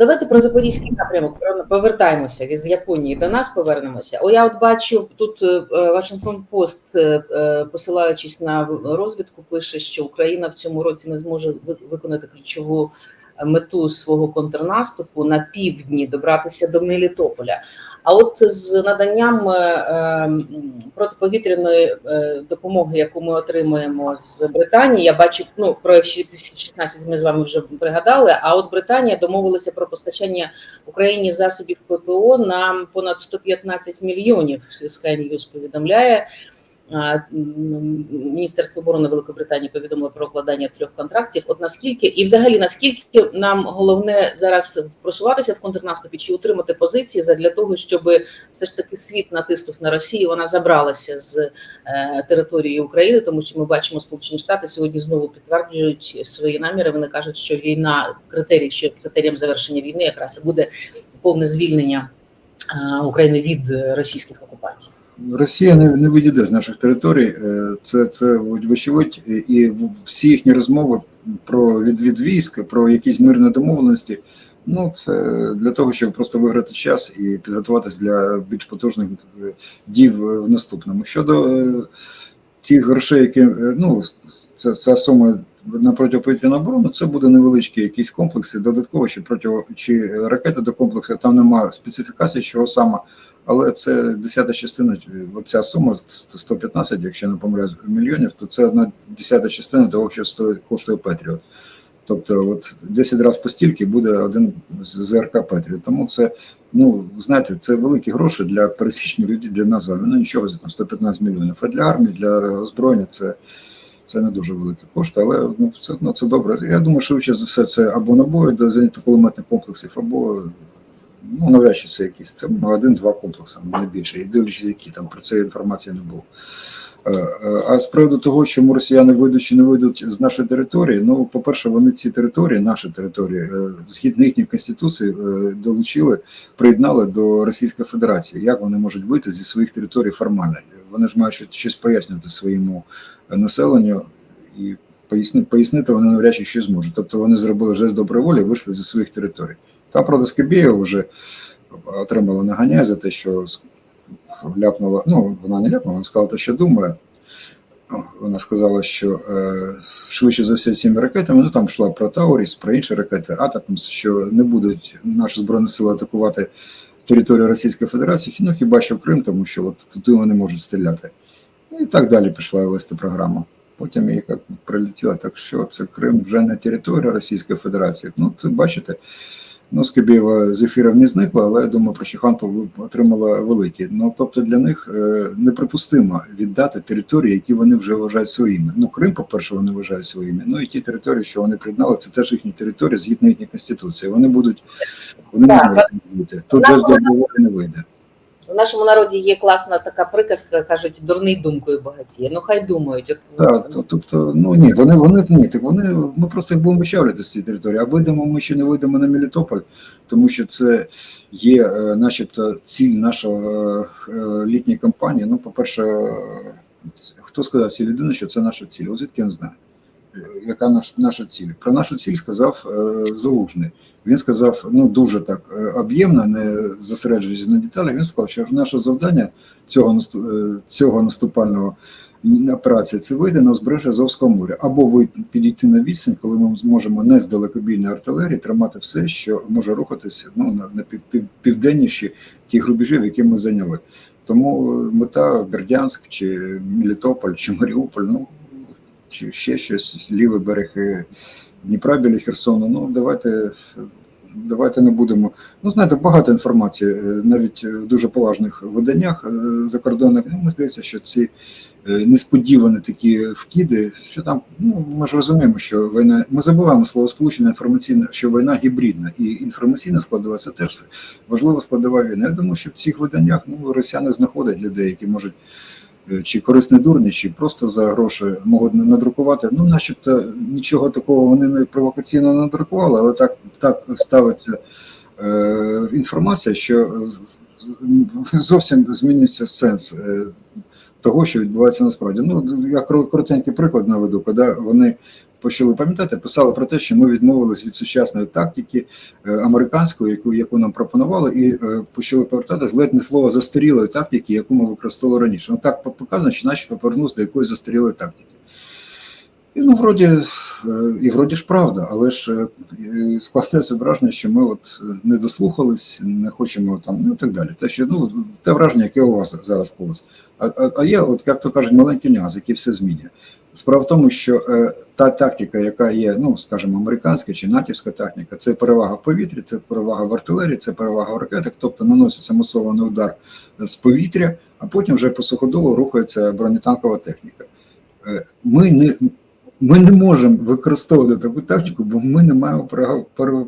Давайте про запорізький напрямок повертаємося від Японії до нас. Повернемося. О, я от бачу тут е, Вашингтон Пост, е, е, посилаючись на розвідку, пише, що Україна в цьому році не зможе ви- виконати ключову мету свого контрнаступу на півдні добратися до Мелітополя. А от з наданням е, е, протиповітряної е, допомоги, яку ми отримуємо з Британії, я бачу, ну про F-16 ми з вами вже пригадали. А от Британія домовилася про постачання Україні засобів ППО на понад 115 мільйонів. Sky News повідомляє. Міністерство оборони Великобританії повідомило про укладання трьох контрактів. От наскільки і взагалі наскільки нам головне зараз просуватися в контрнаступі чи утримати позиції для того, щоб все ж таки світ натиснув на Росію, вона забралася з е, території України, тому що ми бачимо, Сполучені Штати сьогодні знову підтверджують свої наміри. Вони кажуть, що війна критерій, що критерієм завершення війни якраз буде повне звільнення е, України від е, російських окупантів. Росія не, не відійде з наших територій. Е, Це, це вочевидь, і всі їхні розмови про відвід військ, про якісь мирні домовленості. Ну, це для того, щоб просто виграти час і підготуватись для більш потужних е, дій в наступному. Щодо е, тих грошей, які ну це ця сума на протиповітряну оборону, це буде невеличкі якісь комплекси, додатково чи проти чи ракети до комплексу. Там немає специфікації, чого саме, але це десята частина. От ця сума 115, якщо не помиляюсь, мільйонів, то це одна десята частина того, що стоїть коштує Петріот. Тобто, от 10 разів постільки буде один з Петріот. Тому це, ну знаєте, це великі гроші для пересічних людей, для нас вами. Ну нічого, там 115 мільйонів. А для армії, для озброєння це. Це не дуже великі кошти, але ну, це ну це добре. Я думаю, що за все це або набої до зенітно-кулеметних комплексів, або ну, навряд чи це якісь це ну, один-два комплекси, не більше. І дивлячись, які там про це інформації не було. Е, е, А з приводу того, чому росіяни вийдуть чи не вийдуть з нашої території, ну, по-перше, вони ці території, наші території, е, згідно їхньої конституції, долучили, приєднали до Російської Федерації. Як вони можуть вийти зі своїх територій формально? Вони ж мають щось пояснювати своєму населенню і пояснити, пояснити вони навряд чи що зможуть. Тобто вони зробили жест доброї волі, вийшли зі своїх територій. Там, правда, Скабєєва вже отримала наганяй за те, що ляпнула, ну вона не ляпнула, вона сказала те, що думає. Вона сказала, що е, швидше за все цими ракетами, ну там йшла про Тауріс, про інші ракети, Атакамс, що не будуть наші збройні сили атакувати територію Російської Федерації, ну хіба що Крим, тому що от туди вони можуть стріляти. І так далі пішла вести програму. Потім її як прилетіла, так що це Крим вже не територія Російської Федерації. Ну, це бачите. Ну, Скибєва з ефірів не зникла, але я думаю, Прощухан отримала великі. Ну тобто для них е, неприпустимо віддати території, які вони вже вважають своїми. Ну, Крим, по-перше, вони вважають своїми. Ну і ті території, що вони приєднали, це теж їхні території згідно їхньої конституції. Вони будуть вони не можуть бути. Тут же доброволі не вийде. В нашому народі є класна така приказка, кажуть, дурний думкою багатіє. Ну хай думають. Так, то, тобто, ну ні, вони вони ні, так вони ми просто їх будемо вичавлювати з цієї території. А вийдемо ми ще не вийдемо на Мелітополь, тому що це є, е, начебто, ціль нашого е, літньої кампанії. Ну, по-перше, е, хто сказав цій людині, що це наша ціль? От звідки він знає? Е, Яка наш, наша ціль? Про нашу ціль сказав е, Залужний. Він сказав ну дуже так е, об'ємно, не зосереджуючись на деталях. Він сказав, що наше завдання цього е, цього наступального операції це вийти на узбережжя Азовського моря, або ви підійти на відстань, коли ми зможемо не з далекобійної артилерії тримати все, що може рухатися ну, на, на пів, пів, південніші ті рубежів, які ми зайняли. Тому е, мета Бердянськ чи Мелітополь чи Маріуполь, ну чи ще щось, лівий берег е, Дніпра біля Херсону. Ну давайте. Давайте не будемо. Ну, знаєте, багато інформації, е, навіть в дуже поважних виданнях е, закордонних. Ну, мені здається, що ці е, несподівані такі вкиди, що там, ну ми ж розуміємо, що війна. Ми забуваємо слово сполучення інформаційне, що війна гібридна, і інформаційна складова це теж важлива складова війни. Я думаю, що в цих виданнях ну, росіяни знаходять людей, які можуть. Е, Чи корисні дурні, чи просто за гроші можуть не надрукувати. Ну, начебто, нічого такого вони не провокаційно надрукували, але так, так ставиться е, інформація, що зовсім змінюється сенс е, того, що відбувається насправді. Ну, я коротенький приклад наведу, коли вони почали пам'ятати, писали про те, що ми відмовились від сучасної тактики е, американської, яку, яку нам пропонували, і е, почали повертатись ледь не слово застарілої тактики, яку ми використовували раніше. Ну так показано, що наче повернувся до якоїсь застарілої тактики. І ну, вроді, е, і вроді ж правда, але ж е, складається враження, що ми от е, не дослухались, не хочемо там, ну і так далі. Те, що ну те враження, яке у вас зараз склалось. А, а, а є, от як то кажуть, маленький нюанс, який все змінює. Справа в тому, що е, та тактика, яка є, ну скажімо, американська чи натівська тактика, це перевага в повітрі, це перевага в артилерії, це перевага в ракетах, тобто наноситься масований удар з повітря, а потім вже по суходолу рухається бронетанкова техніка. Ми не ми не можемо використовувати таку тактику, бо ми не маємо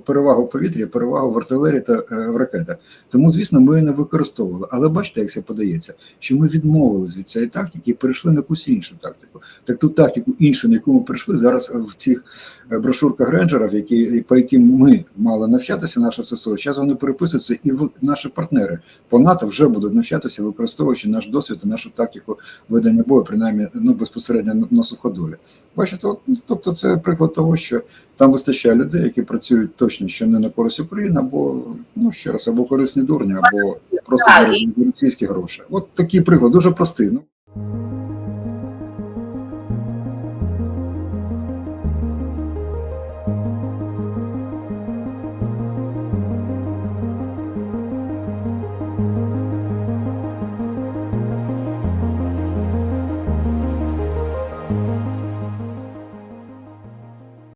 перевагу- повітря, перевагу в артилерії та е, в ракетах. Тому, звісно, ми її не використовували. Але бачите, як це подається, що ми відмовились від цієї тактики і перейшли на якусь іншу тактику. Так ту тактику іншу, на яку ми перейшли, зараз в цих е, брошурках рейнджерів, які, по яким ми мали навчатися, наше ССО, зараз вони переписуються, і наші партнери по НАТО вже будуть навчатися, використовуючи наш досвід і нашу тактику ведення бою, принаймні ну, безпосередньо на, на суходолі. Бачите, от, ну, тобто це приклад того, що там вистачає людей, які працюють точно що не на користь України, або ну ще раз, або корисні дурні, або просто російські гроші. От такий приклад, дуже простий. Ну